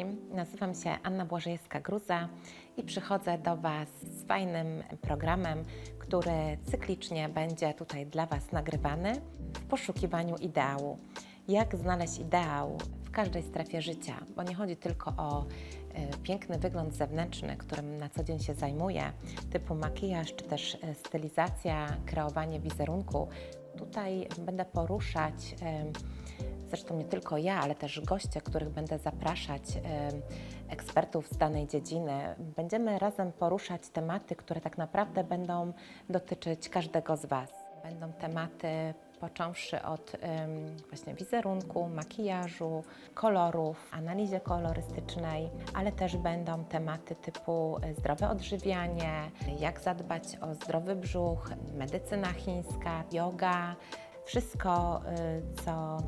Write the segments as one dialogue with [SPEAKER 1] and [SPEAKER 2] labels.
[SPEAKER 1] wszystkim. Nazywam się Anna Błażejewska-Gruza i przychodzę do Was z fajnym programem, który cyklicznie będzie tutaj dla Was nagrywany w poszukiwaniu ideału. Jak znaleźć ideał w każdej strefie życia, bo nie chodzi tylko o e, piękny wygląd zewnętrzny, którym na co dzień się zajmuję, typu makijaż czy też e, stylizacja, kreowanie wizerunku. Tutaj będę poruszać zresztą nie tylko ja, ale też goście, których będę zapraszać, ekspertów z danej dziedziny. Będziemy razem poruszać tematy, które tak naprawdę będą dotyczyć każdego z Was. Będą tematy począwszy od właśnie wizerunku, makijażu, kolorów, analizie kolorystycznej, ale też będą tematy typu e, zdrowe odżywianie, jak zadbać o zdrowy brzuch, medycyna chińska, yoga, wszystko, y, co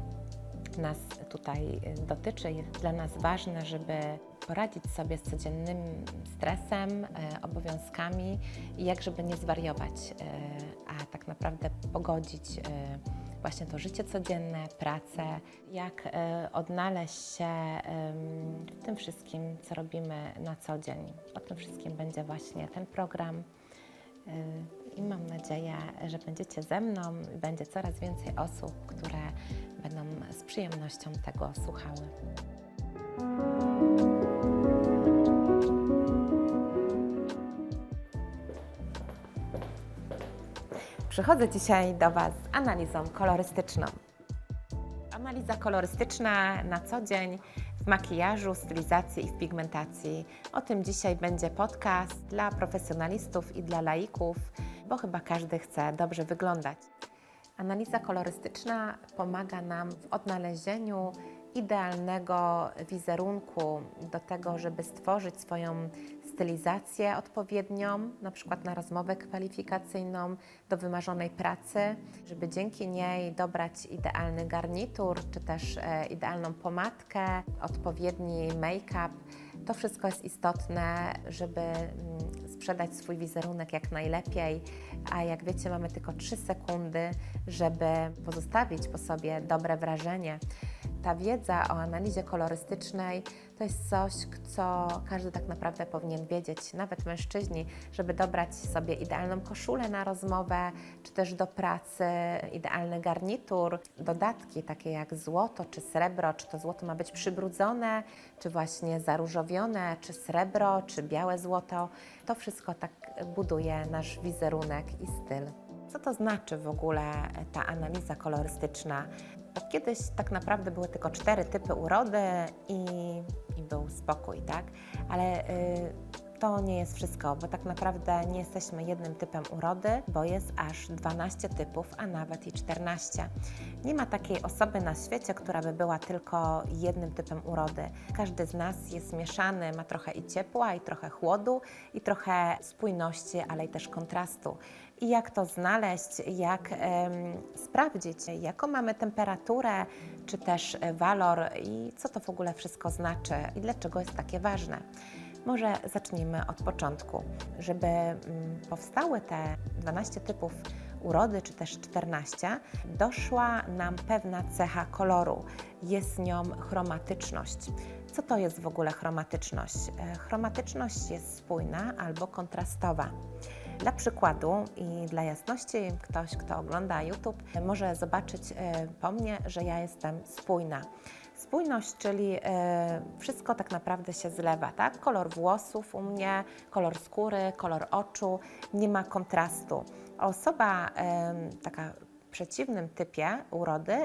[SPEAKER 1] nas tutaj y, dotyczy, jest dla nas ważne, żeby poradzić sobie z codziennym stresem, y, obowiązkami i jak żeby nie zwariować, y, a tak naprawdę pogodzić właśnie to życie codzienne, pracę, jak odnaleźć się w tym wszystkim, co robimy na co dzień. O tym wszystkim będzie właśnie ten program. I mam nadzieję, że będziecie ze mną i będzie coraz więcej osób, które będą z przyjemnością tego słuchały. Przychodzę dzisiaj do Was z analizą kolorystyczną. Analiza kolorystyczna na co dzień w makijażu, stylizacji i w pigmentacji. O tym dzisiaj będzie podcast dla profesjonalistów i dla laików, bo chyba każdy chce dobrze wyglądać. Analiza kolorystyczna pomaga nam w odnalezieniu idealnego wizerunku do tego, żeby stworzyć swoją stylizację odpowiednią, na przykład na rozmowę kwalifikacyjną, do wymarzonej pracy, żeby dzięki niej dobrać idealny garnitur, czy też e, idealną pomadkę, odpowiedni make-up. To wszystko jest istotne, żeby mm, sprzedać swój wizerunek jak najlepiej, a jak wiecie, mamy tylko 3 sekundy, żeby pozostawić po sobie dobre wrażenie. Ta wiedza o analizie kolorystycznej to jest coś, co każdy tak naprawdę powinien wiedzieć, nawet mężczyźni, żeby dobrać sobie idealną koszulę na rozmowę, czy też do pracy, idealny garnitur, dodatki takie jak złoto czy srebro, czy to złoto ma być przybrudzone, czy właśnie zaróżowione, czy srebro, czy białe złoto. To wszystko tak buduje nasz wizerunek i styl. Co to znaczy w ogóle ta analiza kolorystyczna? Kiedyś tak naprawdę były tylko cztery typy urody i, i był spokój, tak? Ale y, to nie jest wszystko, bo tak naprawdę nie jesteśmy jednym typem urody, bo jest aż 12 typów, a nawet i 14. Nie ma takiej osoby na świecie, która by była tylko jednym typem urody. Każdy z nas jest mieszany, ma trochę i ciepła, i trochę chłodu, i trochę spójności, ale i też kontrastu. I jak to znaleźć, jak sprawdzić, jaką mamy temperaturę, czy też e, walor i co to w ogóle wszystko znaczy i dlaczego jest takie ważne. Może zacznijmy od początku. Żeby mm, powstały te 12 typów urody, czy też 14, doszła nam pewna cecha koloru. Jest nią chromatyczność. Co to jest w ogóle chromatyczność? E, Chromatyczność jest spójna albo kontrastowa. Dla przykładu i dla jasności, ktoś, kto ogląda YouTube, może zobaczyć e, po mnie, że ja jestem spójna. Spójność, czyli e, wszystko tak naprawdę się zlewa, tak? Kolor włosów u mnie, kolor skóry, kolor oczu, nie ma kontrastu. Osoba e, taka w przeciwnym typie urody,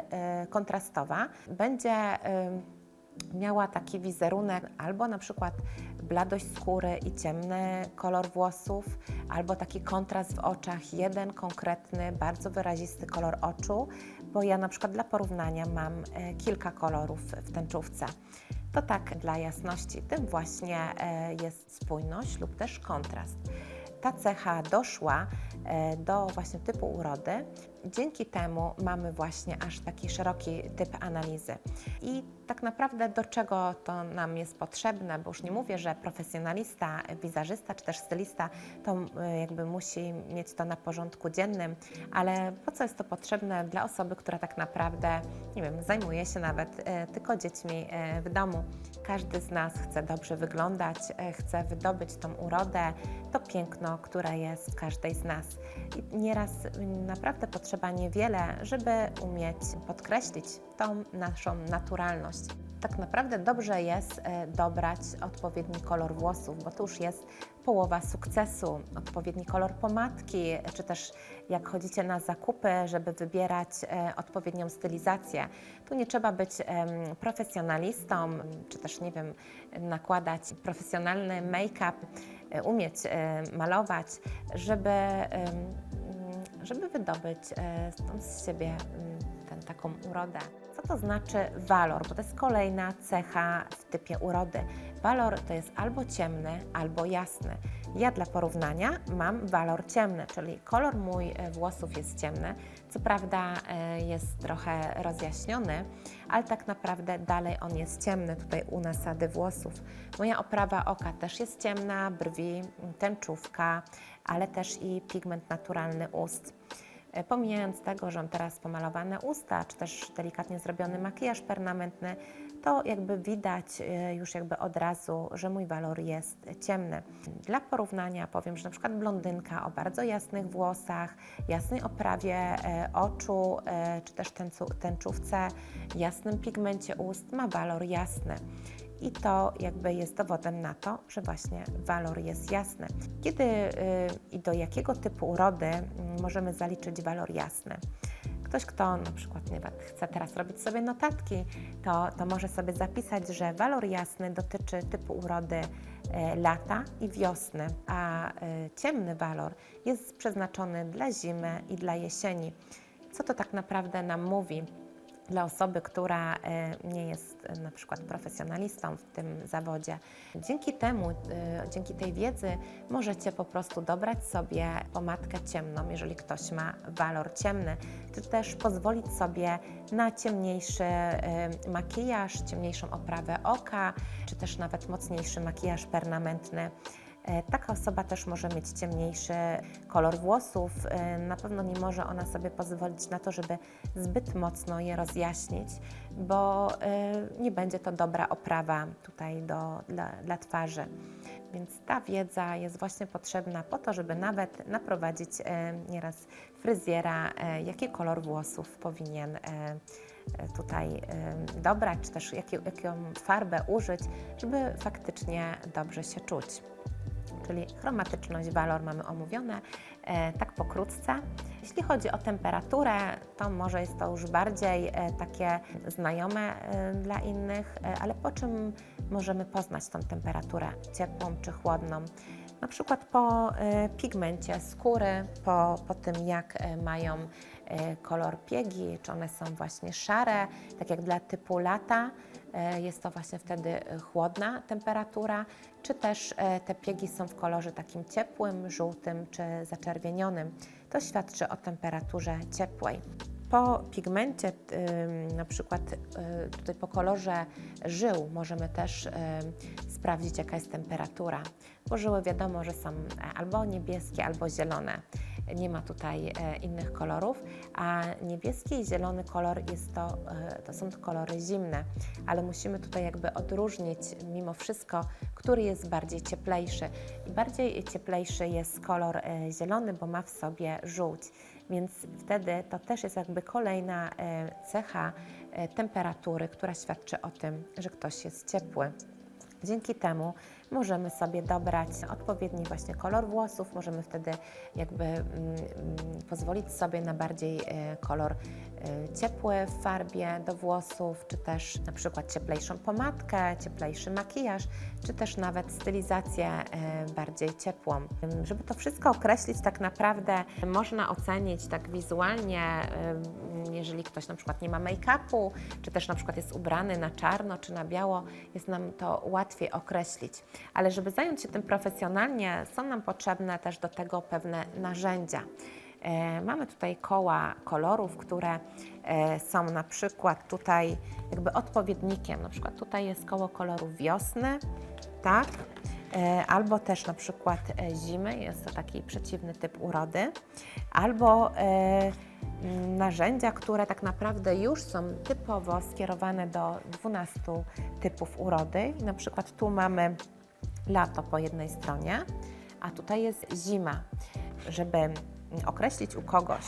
[SPEAKER 1] kontrastowa, będzie miała taki wizerunek albo na przykład bladość skóry i ciemny kolor włosów, albo taki kontrast w oczach, jeden konkretny, bardzo wyrazisty kolor oczu, bo ja na przykład dla porównania mam e, kilka kolorów w tęczówce. To tak dla jasności, tym właśnie e, jest spójność lub też kontrast. Ta cecha doszła e, do właśnie typu urody dzięki temu mamy właśnie aż taki szeroki typ analizy. I tak naprawdę do czego to nam jest potrzebne, bo już nie mówię, że profesjonalista, wizerzysta czy też stylista to y, jakby musi mieć to na porządku dziennym, ale po co jest to potrzebne dla osoby, która tak naprawdę, nie wiem, zajmuje się nawet e, tylko dziećmi e, w domu. Każdy z nas chce dobrze wyglądać, e, chce wydobyć tą urodę, to piękno, które jest w każdej z nas. I nieraz naprawdę potrzeba niewiele, żeby umieć podkreślić tą naszą naturalność. Tak naprawdę dobrze jest e, dobrać odpowiedni kolor włosów, bo to już jest połowa sukcesu. Odpowiedni kolor pomadki, czy też jak chodzicie na zakupy, żeby wybierać e, odpowiednią stylizację. Tu nie trzeba być profesjonalistą, czy też nie wiem, nakładać profesjonalny make-up, e, umieć malować, żeby, żeby wydobyć e, stąd z siebie mm, tę taką urodę. Co to znaczy walor? Bo to jest kolejna cecha w typie urody. Walor to jest albo ciemny, albo jasny. Ja dla porównania mam walor ciemny, czyli kolor mój e, włosów jest ciemny. Co prawda e, jest trochę rozjaśniony, ale tak naprawdę dalej on jest ciemny tutaj u nasady włosów. Moja oprawa oka też jest ciemna, brwi, tęczówka, ale też i pigment naturalny ust. E, Pomijając tego, że mam teraz pomalowane usta, czy też delikatnie zrobiony makijaż permanentny, to jakby widać e, już jakby od razu, że mój walor jest ciemny. Dla porównania powiem, że na przykład blondynka o bardzo jasnych włosach, jasnej oprawie e, oczu, czy też tęczówce, jasnym pigmencie ust ma walor jasny. I to jakby jest dowodem na to, że właśnie walor jest jasny. Kiedy y, i do jakiego typu urody mm, możemy zaliczyć walor jasny? Ktoś, kto na przykład nie wiem, chce teraz robić sobie notatki, to, to może sobie zapisać, że walor jasny dotyczy typu urody e, lata i wiosny, a e, ciemny walor jest przeznaczony dla zimy i dla jesieni. Co to tak naprawdę nam mówi? Dla osoby, która e, nie jest e, na przykład profesjonalistą w tym zawodzie. Dzięki temu, e, dzięki tej wiedzy możecie po prostu dobrać sobie pomadkę ciemną, jeżeli ktoś ma walor ciemny, czy też pozwolić sobie na ciemniejszy makijaż, ciemniejszą oprawę oka, czy też nawet mocniejszy makijaż permanentny. E, Taka osoba też może mieć ciemniejszy kolor włosów. E, Na pewno nie może ona sobie pozwolić na to, żeby zbyt mocno je rozjaśnić, bo e, nie będzie to dobra oprawa tutaj do, dla, dla twarzy. Więc ta wiedza jest właśnie potrzebna po to, żeby nawet naprowadzić nieraz fryzjera, jaki kolor włosów powinien tutaj dobrać, czy też jaką farbę użyć, żeby faktycznie dobrze się czuć czyli chromatyczność, walor mamy omówione, e, tak pokrótce. Jeśli chodzi o temperaturę, to może jest to już bardziej e, takie znajome e, dla innych, ale po czym możemy poznać tą temperaturę, ciepłą czy chłodną? Na przykład po pigmencie skóry, po, po tym jak mają kolor piegi, czy one są właśnie szare, tak jak dla typu lata, e, jest to właśnie wtedy e, chłodna temperatura, czy też e, te piegi są w kolorze takim ciepłym, żółtym czy zaczerwienionym. To świadczy o temperaturze ciepłej. Po pigmencie, na przykład y, tutaj po kolorze żył, możemy też sprawdzić, jaka jest temperatura. Bo żyły wiadomo, że są e, albo niebieskie, albo zielone. Nie ma tutaj e, innych kolorów, a niebieski i zielony kolor jest to, e, to są to kolory zimne, ale musimy tutaj jakby odróżnić mimo wszystko, który jest bardziej cieplejszy. I bardziej cieplejszy jest kolor e, zielony, bo ma w sobie żółć. Więc wtedy to też jest jakby kolejna cecha temperatury, która świadczy o tym, że ktoś jest ciepły. Dzięki temu możemy sobie dobrać odpowiedni właśnie kolor włosów, możemy wtedy jakby mm, mm, pozwolić sobie na bardziej e, kolor e, ciepły w farbie do włosów, czy też na przykład cieplejszą pomadkę, cieplejszy makijaż, czy też nawet stylizację e, bardziej ciepłą. Żeby to wszystko określić, tak naprawdę można ocenić tak wizualnie, jeżeli ktoś na przykład nie ma make-upu, czy też na przykład jest ubrany na czarno czy na biało, jest nam to łatwiej określić. Ale żeby zająć się tym profesjonalnie, są nam potrzebne też do tego pewne narzędzia. E, Mamy tutaj koła kolorów, które e, są na przykład tutaj jakby odpowiednikiem. Na przykład tutaj jest koło kolorów wiosny, tak? E, Albo też na przykład zimy, jest to taki przeciwny typ urody, albo narzędzia, które tak naprawdę już są typowo skierowane do 12 typów urody. Na przykład tu mamy lato po jednej stronie, a tutaj jest zima. Żeby określić u kogoś,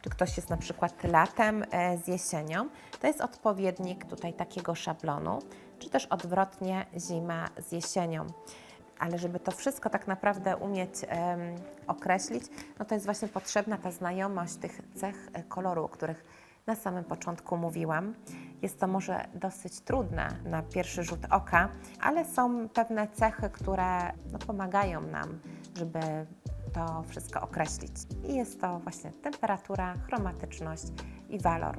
[SPEAKER 1] czy ktoś jest na przykład latem e, z jesienią, to jest odpowiednik tutaj takiego szablonu, czy też odwrotnie zima z jesienią. Ale żeby to wszystko tak naprawdę umieć określić, no to jest właśnie potrzebna ta znajomość tych cech e, koloru, o których na samym początku mówiłam. Jest to może dosyć trudne na pierwszy rzut oka, ale są pewne cechy, które no, pomagają nam, żeby to wszystko określić. I jest to właśnie temperatura, chromatyczność i walor.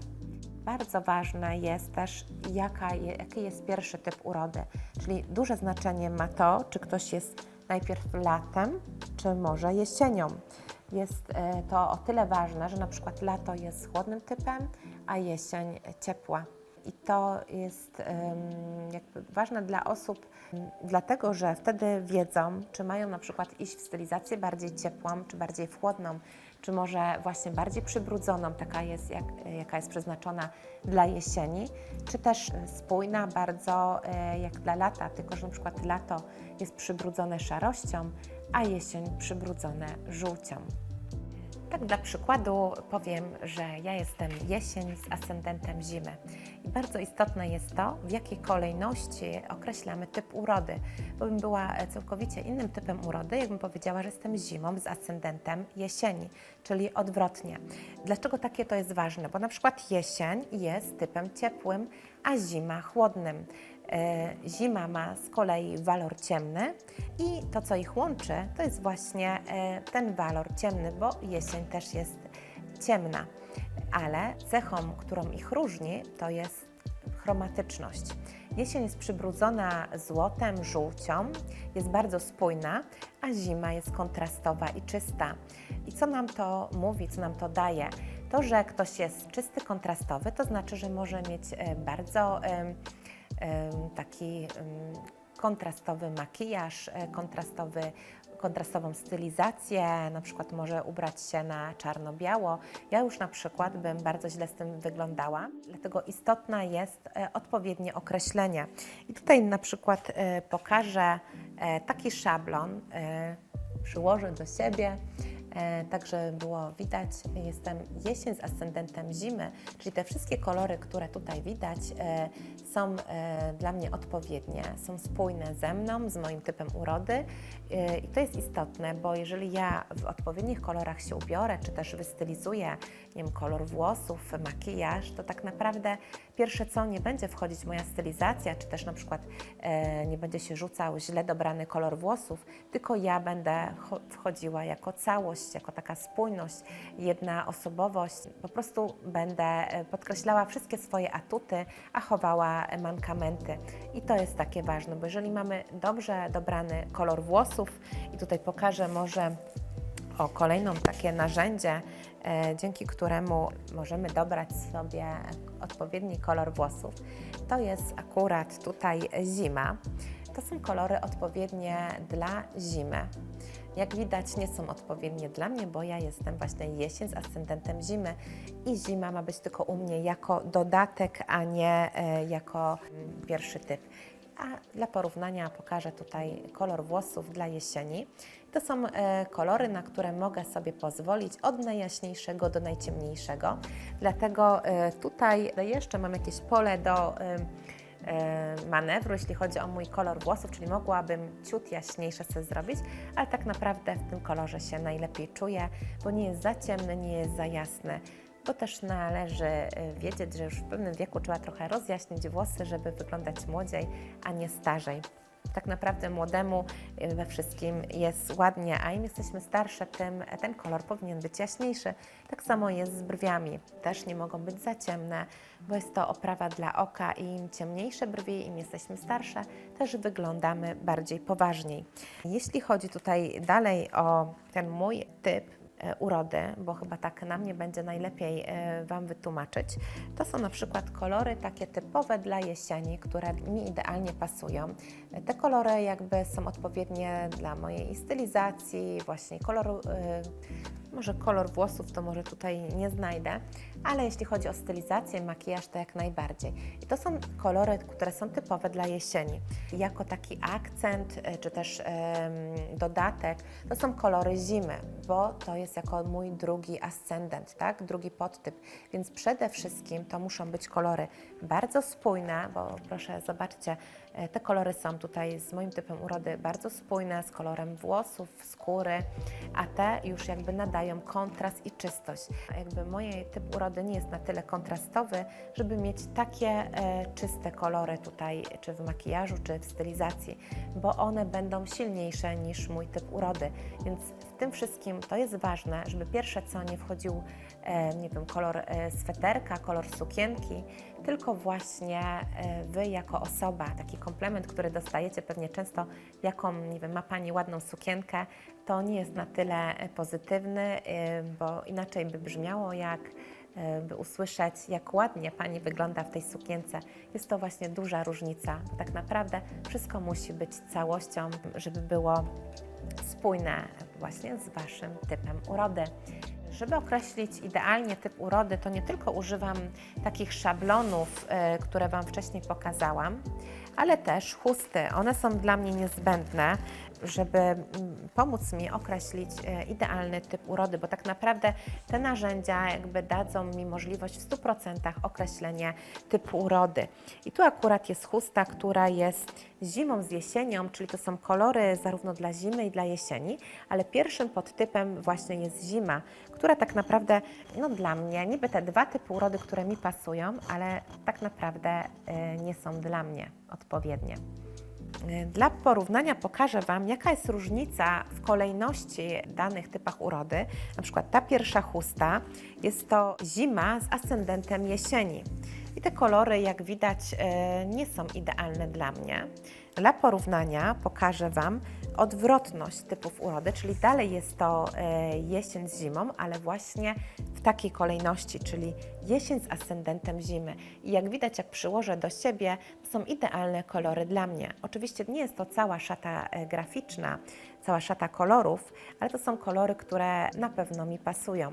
[SPEAKER 1] Bardzo ważne jest też, jaka jaki jest pierwszy typ urody, czyli duże znaczenie ma to, czy ktoś jest najpierw latem, czy może jesienią. Jest e, to o tyle ważne, że na przykład lato jest chłodnym typem, a jesień ciepła. I to jest jakby ważne dla osób, dlatego że wtedy wiedzą, czy mają na przykład iść w stylizację bardziej ciepłą, czy bardziej chłodną, czy może właśnie bardziej przybrudzoną, taka jest, jak, jaka jest przeznaczona dla jesieni, czy też spójna bardzo e, jak dla lata, tylko że na przykład lato jest przybrudzone szarością, a jesień przybrudzone żółcią. Tak dla przykładu powiem, że ja jestem jesień z ascendentem zimy. I bardzo istotne jest to, w jakiej kolejności określamy typ urody, bo bym była całkowicie innym typem urody, jakbym powiedziała, że jestem zimą z ascendentem jesieni, czyli odwrotnie. Dlaczego takie to jest ważne? Bo na przykład jesień jest typem ciepłym, a zima chłodnym. E, Zima ma z kolei walor ciemny i to, co ich łączy, to jest właśnie e, ten walor ciemny, bo jesień też jest ciemna. Ale cechą, którą ich różni, to jest chromatyczność. Jesień jest przybrudzona złotem, żółcią, jest bardzo spójna, a zima jest kontrastowa i czysta. I co nam to mówi, co nam to daje? To, że ktoś jest czysty, kontrastowy, to znaczy, że może mieć e, bardzo em, taki kontrastowy makijaż, e, kontrastowy, kontrastową stylizację, na przykład może ubrać się na czarno-biało. Ja już na przykład bym bardzo źle z tym wyglądała, dlatego istotne jest e, odpowiednie określenie. I tutaj na przykład e, pokażę taki szablon, przyłożę do siebie, E, tak, żeby było widać, jestem jesień z ascendentem zimy, czyli te wszystkie kolory, które tutaj widać, e, są e, dla mnie odpowiednie, są spójne ze mną, z moim typem urody. I to jest istotne, bo jeżeli ja w odpowiednich kolorach się ubiorę, czy też wystylizuję, nie wiem, kolor włosów, makijaż, to tak naprawdę pierwsze co, nie będzie wchodzić moja stylizacja, czy też na przykład e, nie będzie się rzucał źle dobrany kolor włosów, tylko ja będę cho- wchodziła jako całość, jako taka spójność, jedna osobowość. Po prostu będę e, podkreślała wszystkie swoje atuty, a chowała mankamenty. I to jest takie ważne, bo jeżeli mamy dobrze dobrany kolor włosów, i tutaj pokażę może o kolejną takie narzędzie, dzięki któremu możemy dobrać sobie odpowiedni kolor włosów. To jest akurat tutaj zima. To są kolory odpowiednie dla zimy. Jak widać, nie są odpowiednie dla mnie, bo ja jestem właśnie jesień z ascendentem zimy i zima ma być tylko u mnie jako dodatek, a nie e, jako pierwszy typ. A dla porównania pokażę tutaj kolor włosów dla jesieni. To są e, kolory, na które mogę sobie pozwolić od najjaśniejszego do najciemniejszego. Dlatego e, tutaj jeszcze mam jakieś pole do e, manewru, jeśli chodzi o mój kolor włosów, czyli mogłabym ciut jaśniejsze sobie zrobić, ale tak naprawdę w tym kolorze się najlepiej czuję, bo nie jest za ciemny, nie jest za jasny. Bo też należy wiedzieć, że już w pewnym wieku trzeba trochę rozjaśnić włosy, żeby wyglądać młodziej, a nie starzej. Tak naprawdę młodemu y, we wszystkim jest ładnie, a im jesteśmy starsze, tym ten kolor powinien być jaśniejszy. Tak samo jest z brwiami. Też nie mogą być za ciemne, bo jest to oprawa dla oka i im ciemniejsze brwi, im jesteśmy starsze, też wyglądamy bardziej poważniej. Jeśli chodzi tutaj dalej o ten mój typ, urody, bo chyba tak na mnie będzie najlepiej e, Wam wytłumaczyć. To są na przykład kolory takie typowe dla jesieni, które mi idealnie pasują. E, Te kolory jakby są odpowiednie dla mojej stylizacji, właśnie koloru. Może kolor włosów to może tutaj nie znajdę, ale jeśli chodzi o stylizację, makijaż, to jak najbardziej. I to są kolory, które są typowe dla jesieni. Jako taki akcent, e, czy też dodatek, to są kolory zimy, bo to jest jako mój drugi ascendent, tak? drugi podtyp. Więc przede wszystkim to muszą być kolory bardzo spójne, bo proszę zobaczcie, e, te kolory są tutaj z moim typem urody bardzo spójne, z kolorem włosów, skóry, a te już jakby nadają kontrast i czystość. Jakby mój typ urody nie jest na tyle kontrastowy, żeby mieć takie e, czyste kolory tutaj, czy w makijażu, czy w stylizacji, bo one będą silniejsze niż mój typ urody. Więc w tym wszystkim to jest ważne, żeby pierwsze co nie wchodził, nie wiem, kolor e, sweterka, kolor sukienki, tylko właśnie e, Wy jako osoba, taki komplement, który dostajecie pewnie często, jaką, nie wiem, ma Pani ładną sukienkę, to nie jest na tyle e, pozytywny, e, bo inaczej by brzmiało jak e, by usłyszeć, jak ładnie Pani wygląda w tej sukience. Jest to właśnie duża różnica. Tak naprawdę wszystko musi być całością, żeby było spójne właśnie z Waszym typem urody. Żeby określić idealnie typ urody, to nie tylko używam takich szablonów, e, które Wam wcześniej pokazałam, ale też chusty. One są dla mnie niezbędne, żeby mm, pomóc mi określić e, idealny typ urody, bo tak naprawdę te narzędzia jakby dadzą mi możliwość w 100% określenia typu urody. I tu akurat jest chusta, która jest zimą z jesienią, czyli to są kolory zarówno dla zimy i dla jesieni, ale pierwszym podtypem właśnie jest zima, która tak naprawdę, no dla mnie, niby te dwa typy urody, które mi pasują, ale tak naprawdę e, nie są dla mnie odpowiednie. Y, Dla porównania pokażę Wam, jaka jest różnica w kolejności danych typach urody. Na przykład ta pierwsza chusta jest to zima z ascendentem jesieni. I te kolory, jak widać, e, nie są idealne dla mnie. Dla porównania pokażę Wam odwrotność typów urody, czyli dalej jest to e, jesień z zimą, ale właśnie takiej kolejności, czyli jesień z ascendentem zimy. I jak widać, jak przyłożę do siebie, są idealne kolory dla mnie. Oczywiście nie jest to cała szata e, graficzna, cała szata kolorów, ale to są kolory, które na pewno mi pasują.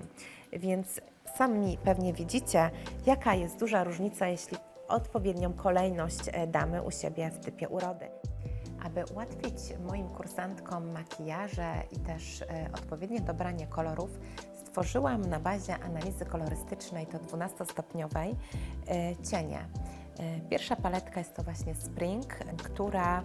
[SPEAKER 1] Więc sami pewnie widzicie, jaka jest duża różnica, jeśli odpowiednią kolejność e, damy u siebie w typie urody. Aby ułatwić moim kursantkom makijaże i też e, odpowiednie dobranie kolorów, stworzyłam na bazie analizy kolorystycznej, to 12-stopniowej, e, cienie. E, Pierwsza paletka jest to właśnie Spring, która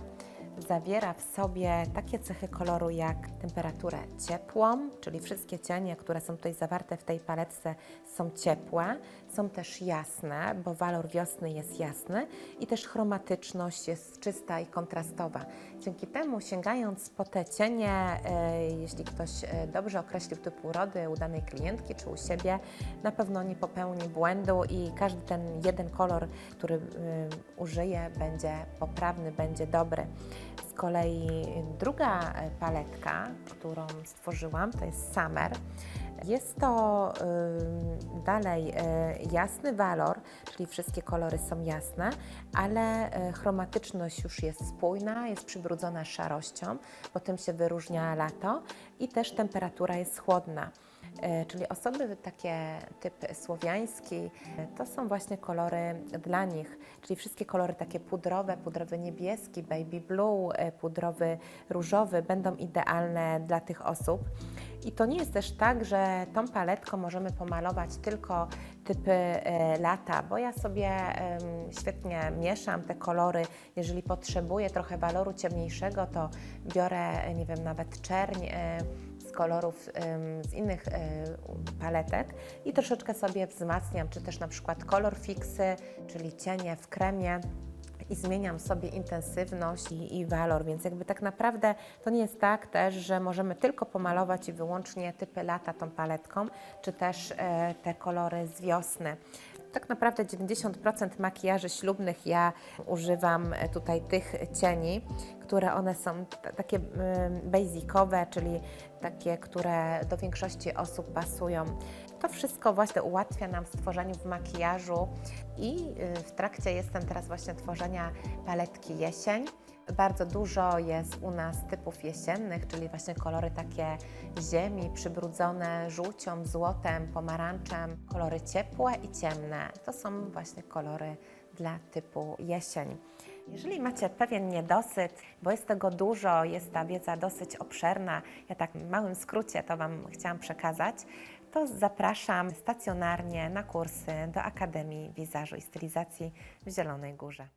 [SPEAKER 1] zawiera w sobie takie cechy koloru jak temperaturę ciepłą, czyli wszystkie cienie, które są tutaj zawarte w tej paletce są ciepłe, są też jasne, bo walor wiosny jest jasny i też chromatyczność jest czysta i kontrastowa. Dzięki temu sięgając po te cienie, e, jeśli ktoś e, dobrze określił typ urody u danej klientki czy u siebie, na pewno nie popełni błędu i każdy ten jeden kolor, który y, użyje, będzie poprawny, będzie dobry. Kolei druga e, paletka, którą stworzyłam, to jest Summer. Jest to y, dalej y, jasny walor, czyli wszystkie kolory są jasne, ale y, chromatyczność już jest spójna, jest przybrudzona szarością, bo tym się wyróżnia lato i też temperatura jest chłodna. E, Czyli osoby takie typ słowiański, e, to są właśnie kolory dla nich, czyli wszystkie kolory takie pudrowe, pudrowy niebieski, baby blue, e, pudrowy różowy będą idealne dla tych osób. I to nie jest też tak, że tą paletką możemy pomalować tylko typy lata, bo ja sobie świetnie mieszam te kolory. Jeżeli potrzebuję trochę waloru ciemniejszego, to biorę, nie wiem, nawet czerń kolorów z innych e, paletek i troszeczkę sobie wzmacniam, czy też na przykład kolor fixy, czyli cienie w kremie i zmieniam sobie intensywność i, i walor, więc jakby tak naprawdę to nie jest tak też, że możemy tylko pomalować i wyłącznie typy lata tą paletką, czy też e, te kolory z wiosny. Tak naprawdę 90% makijaży ślubnych ja używam e, tutaj tych cieni, które one są takie ym, basicowe, czyli takie, które do większości osób pasują. To wszystko właśnie ułatwia nam w stworzeniu w makijażu i y, w trakcie jestem teraz właśnie tworzenia paletki jesień. Bardzo dużo jest u nas typów jesiennych, czyli właśnie kolory takie ziemi, przybrudzone żółcią, złotem, pomarańczem, kolory ciepłe i ciemne. To są właśnie kolory dla typu jesień. Jeżeli macie pewien niedosyt, bo jest tego dużo, jest ta wiedza dosyć obszerna, ja tak w małym skrócie to Wam chciałam przekazać, to zapraszam stacjonarnie na kursy do Akademii Wizażu i Stylizacji w Zielonej Górze.